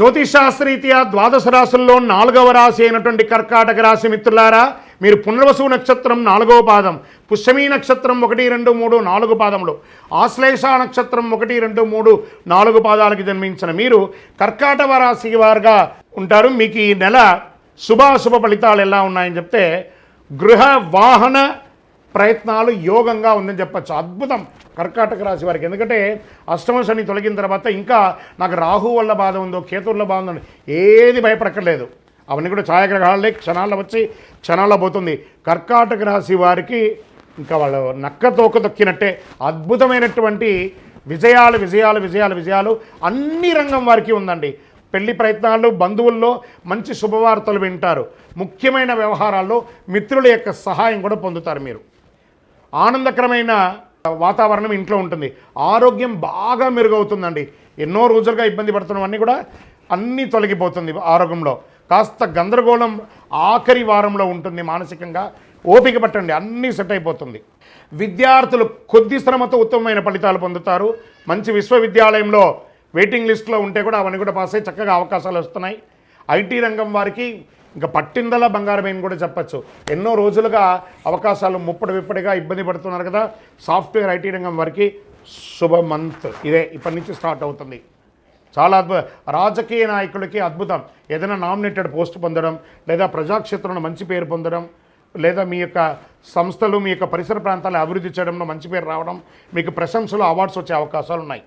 జ్యోతిషాస్త్రీత్యా ద్వాదశ రాశుల్లో నాలుగవ రాశి అయినటువంటి కర్కాటక రాశి మిత్రులారా మీరు పునర్వసు నక్షత్రం నాలుగవ పాదం పుష్యమీ నక్షత్రం ఒకటి రెండు మూడు నాలుగు పాదములు ఆశ్లేష నక్షత్రం ఒకటి రెండు మూడు నాలుగు పాదాలకి జన్మించిన మీరు కర్కాటక రాశి వారుగా ఉంటారు. మీకు ఈ నెల శుభాశుభ ఫలితాలు ఎలా ఉన్నాయని చెప్తే గృహ వాహన ప్రయత్నాలు యోగంగా ఉందని చెప్పచ్చు. అద్భుతం. కర్కాటక రాశి వారికి. ఎందుకంటే అష్టమ శని తొలగిన తర్వాత ఇంకా నాకు రాహు వల్ల బాధ ఉందో కేతువుల బాధ ఉందో ఏది భయపడక్కర్లేదు. అవన్నీ కూడా ఛాయాగ్రహాలే. క్షణాల్లో వచ్చి క్షణాల్లో పోతుంది. కర్కాటక రాశి వారికి ఇంకా వాళ్ళు నక్క తోక తొక్కినట్టే అద్భుతమైనటువంటి విజయాలు విజయాలు విజయాలు విజయాలు అన్ని రంగం వారికి ఉందండి. పెళ్ళి ప్రయత్నాలు బంధువుల్లో మంచి శుభవార్తలు వింటారు. ముఖ్యమైన వ్యవహారాల్లో మిత్రుల యొక్క సహాయం కూడా పొందుతారు మీరు. ఆనందకరమైన వాతావరణం ఇంట్లో ఉంటుంది. ఆరోగ్యం బాగా మెరుగవుతుందండి. ఎన్నో రోజులుగా ఇబ్బంది పడుతున్నవన్నీ కూడా అన్నీ తొలగిపోతుంది ఆరోగ్యంలో. కాస్త గందరగోళం ఆఖరి వారంలో ఉంటుంది మానసికంగా. ఓపిక పట్టండి అన్నీ సెట్ అయిపోతుంది. విద్యార్థులు కొద్ది శ్రమతో ఉత్తమమైన ఫలితాలు పొందుతారు. మంచి విశ్వవిద్యాలయంలో వెయిటింగ్ లిస్ట్లో ఉంటే కూడా అవన్నీ కూడా పాస్ అయ్యి చక్కగా అవకాశాలు వస్తున్నాయి. ఐటీ రంగం వారికి ఇంకా పట్టిందల బంగారమేని కూడా చెప్పచ్చు. ఎన్నో రోజులుగా అవకాశాలు ముప్పటి విప్పటిగా ఇబ్బంది పడుతున్నారు కదా. సాఫ్ట్వేర్ ఐటీ రంగం వారికి శుభ మంత్. ఇదే ఇప్పటి నుంచి స్టార్ట్ అవుతుంది. చాలా అద్భుత రాజకీయ నాయకులకి అద్భుతం. ఏదైనా నామినేటెడ్ పోస్ట్ పొందడం లేదా ప్రజాక్షేత్రంలో మంచి పేరు పొందడం లేదా మీ యొక్క సంస్థలు మీ యొక్క పరిసర ప్రాంతాలు అభివృద్ధి చేయడంలో మంచి పేరు రావడం మీకు ప్రశంసలు అవార్డ్స్ వచ్చే అవకాశాలు ఉన్నాయి.